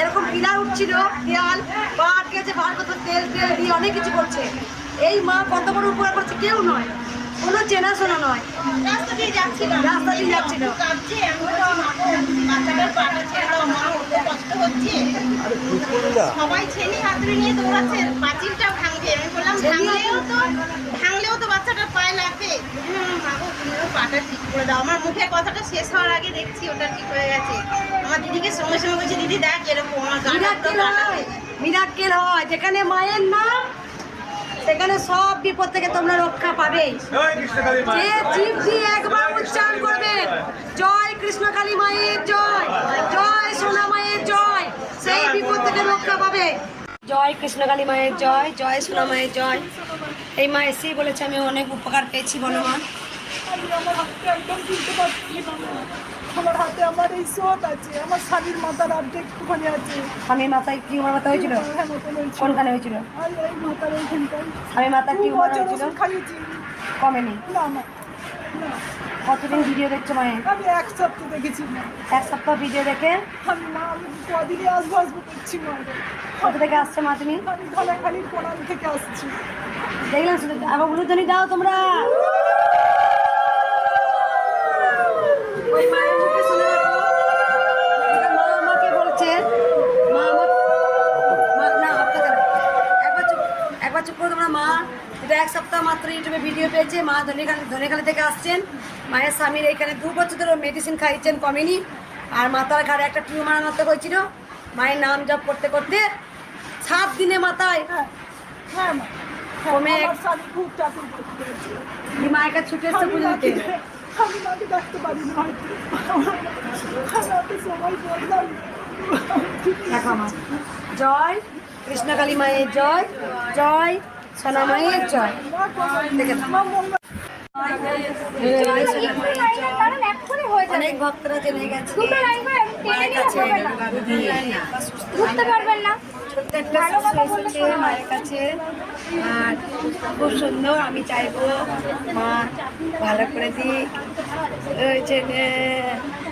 এরকম পিলার উঠছিল দেয়াল বা আটকে আছে বার করতে তেল তেল দিয়ে অনেক কিছু করছে। এই মা কত বড় উপকার করছে কেউ নয় কোনো চেনাশোনা নয়। রাস্তা দিয়ে যাচ্ছিলাম রাস্তা দিয়ে যাচ্ছিল। সবাই ছেলে হাতুড়ি নিয়ে দৌড়াচ্ছে পাঁচিলটা ভাঙবে আমি বললাম ভাঙলেও তো ভাঙলেও তো বাচ্চাটার পায়ে গো, তুমি ঠিক করে দাও। আমার মুখে কথাটা শেষ হওয়ার আগে দেখছি ওটা ঠিক হয়ে গেছে। আমার দিদিকে সঙ্গে সঙ্গে বলছি দিদি দেখ এরকম আমার মিরাক্কেল হয় যেখানে মায়ের নাম সেখানে সব বিপদ থেকে তোমরা রক্ষা পাবে। যে দিয়ে একবার উচ্চারণ করবে জয় কৃষ্ণ কালী মায়ের জয় জয় সোনা মায়ের জয় সেই বিপদ থেকে রক্ষা পাবে। জয় কৃষ্ণ কালী মায়ের জয় জয় সোনা মায়ের জয়। এই মা এসেই বলেছে আমি অনেক উপকার পেয়েছি বলো মা আমি আমার হাতে আমার এই আছে আমার স্বামীর মাথার অর্ধেক আছে। আমি মাথায় মাথা হয়েছিল হ্যাঁ কোনখানে হয়েছিল? বছর খাইয়েছি কমেনি। না। কতদিন ভিডিও দেখছ মায়ের? আমি এক সপ্তাহ দেখেছি। এক সপ্তাহ ভিডিও দেখে? আমি মা আমি কদিনে আসব আসব করছি কত থেকে আসছে মা তুমি? আমি ধলাখালির কোনাল থেকে আসছি। দেখলাম শুধু আবার উলুধ্বনি দাও তোমরা। চুপ করে তোমরা মা এটা এক সপ্তাহ মাত্র ইউটিউবে ভিডিও পেয়েছে। মা ধনেখালি ধনেখালি থেকে আসছেন। মায়ের স্বামীর এইখানে দু বছর ধরে মেডিসিন খাইয়েছেন কমেনি। আর মাথার ঘাড়ে একটা টিউমার মতো হয়েছিল। মায়ের নাম জপ করতে করতে সাত দিনে মাথায় হ্যাঁ কমে মায়ের কাছে ছুটে এসছে পুজো দিতে আমি মাকে ডাকতে পারি না। হয়তো আমি ওকে সবাই বললাম দেখো আমার। জয় কৃষ্ণকালী মায়ের জয় জয় সোনা মায়ের জয়। দেখে। অনেক ভক্তরা জেনে গেছে। মায়ের কাছে বুঝতে পারবেন না। ছোট্ট একটা মায়ের কাছে। আর খুব সুন্দর আমি চাইব মা ভালো করে দিক। ওই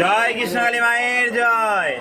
জয় কৃষ্ণকালী মায়ের জয়।